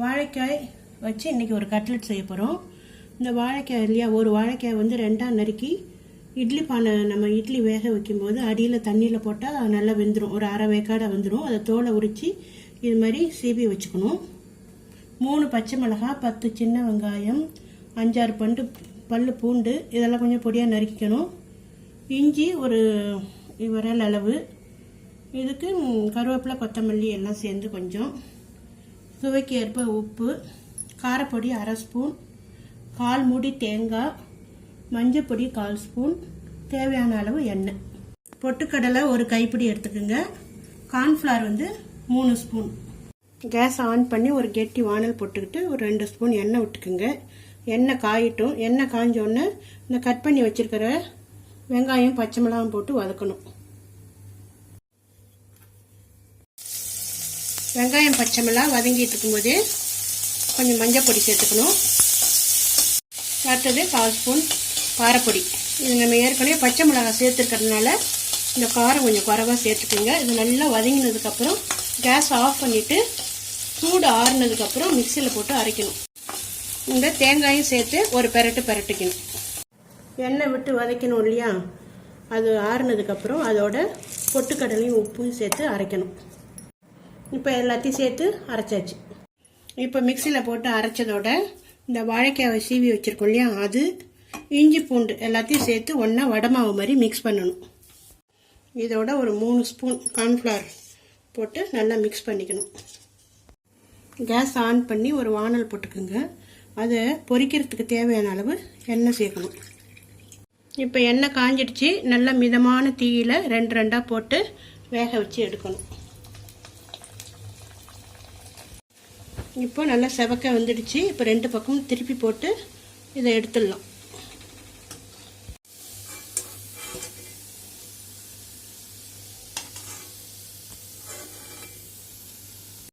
வாழைக்காய் வச்சு இன்றைக்கி ஒரு கட்லெட் செய்ய போகிறோம் இந்த வாழைக்காய் இல்லையா ஒரு வாழைக்காய் வந்து ரெண்டாக நறுக்கி இட்லி பானை நம்ம இட்லி வேக வைக்கும்போது அடியில் தண்ணியில் போட்டால் நல்லா வெந்துடும் ஒரு அரை வேக்காடாக வெந்துடும் அதை தோலை உரித்து இது மாதிரி சீவி வச்சுக்கணும். மூணு பச்சை மிளகாய் பத்து சின்ன வெங்காயம் அஞ்சாறு பண்டு பல் பூண்டு இதெல்லாம் கொஞ்சம் பொடியாக நறுக்கிக்கணும். இஞ்சி ஒரு விரல் அளவு. இதுக்கு கருவேப்பிலை கொத்தமல்லி எல்லாம் சேர்ந்து கொஞ்சம். சுவைக்கு ஏற்ப உப்பு காரப்பொடி அரை ஸ்பூன் கால் மூடி தேங்காய் மஞ்சப்பொடி கால் ஸ்பூன் தேவையான அளவு எண்ணெய். பொட்டுக்கடலை ஒரு கைப்பிடி எடுத்துக்கோங்க. கார்ன்ஃப்ளவர் வந்து மூணு ஸ்பூன். கேஸ் ஆன் பண்ணி ஒரு கெட்டி வானல் போட்டுக்கிட்டு ஒரு ரெண்டு ஸ்பூன் எண்ணெய் விட்டுக்குங்க. எண்ணெய் காயிட்டும். எண்ணெய் காய்ஞ்ச இந்த கட் பண்ணி வச்சிருக்கிற வெங்காயம் பச்சை மிளகாயும் போட்டு வதக்கணும். வெங்காயம் பச்சை மிளகா வதங்கிட்டு இருக்கும்போது கொஞ்சம் மஞ்சள் பொடி சேர்த்துக்கணும். அடுத்தது கால் ஸ்பூன் காரப்பொடி. இது நம்ம ஏற்கனவே பச்சை மிளகாய் சேர்த்துருக்கறதுனால இந்த காரம் கொஞ்சம் குறைவாக சேர்த்துக்கோங்க. இது நல்லா வதங்கினதுக்கப்புறம் கேஸ் ஆஃப் பண்ணிவிட்டு சூடு ஆறுனதுக்கப்புறம் மிக்சியில் போட்டு அரைக்கணும். இந்த தேங்காயும் சேர்த்து ஒரு பெரட்டு பெரட்டிக்கணும். எண்ணெய் விட்டு வதக்கணும் இல்லையா? அது ஆறுனதுக்கப்புறம் அதோட பொட்டுக்கடலையும் உப்பும் சேர்த்து அரைக்கணும். இப்போ எல்லாத்தையும் சேர்த்து அரைச்சாச்சு. இப்போ மிக்சியில் போட்டு அரைச்சதோட இந்த வாழைக்காவை சீவி வச்சுருக்கோம் இல்லையா அது இஞ்சி பூண்டு எல்லாத்தையும் சேர்த்து ஒன்றா வடமாவு மாதிரி மிக்ஸ் பண்ணணும். இதோட ஒரு மூணு ஸ்பூன் கார்ன்ஃப்ளவர் போட்டு நல்லா மிக்ஸ் பண்ணிக்கணும். கேஸ் ஆன் பண்ணி ஒரு வானல் போட்டுக்கோங்க. அதை பொரிக்கிறதுக்கு தேவையான அளவு எண்ணெய் சேர்க்கணும். இப்போ எண்ணெய் காஞ்சிடுச்சு. நல்லா மிதமான தீயில் ரெண்டு ரெண்டாக போட்டு வேக வச்சு எடுக்கணும். இப்போ நல்லா செவக்க வந்துடுச்சு. இப்போ ரெண்டு பக்கமும் திருப்பி போட்டு இதை எடுத்துடலாம்.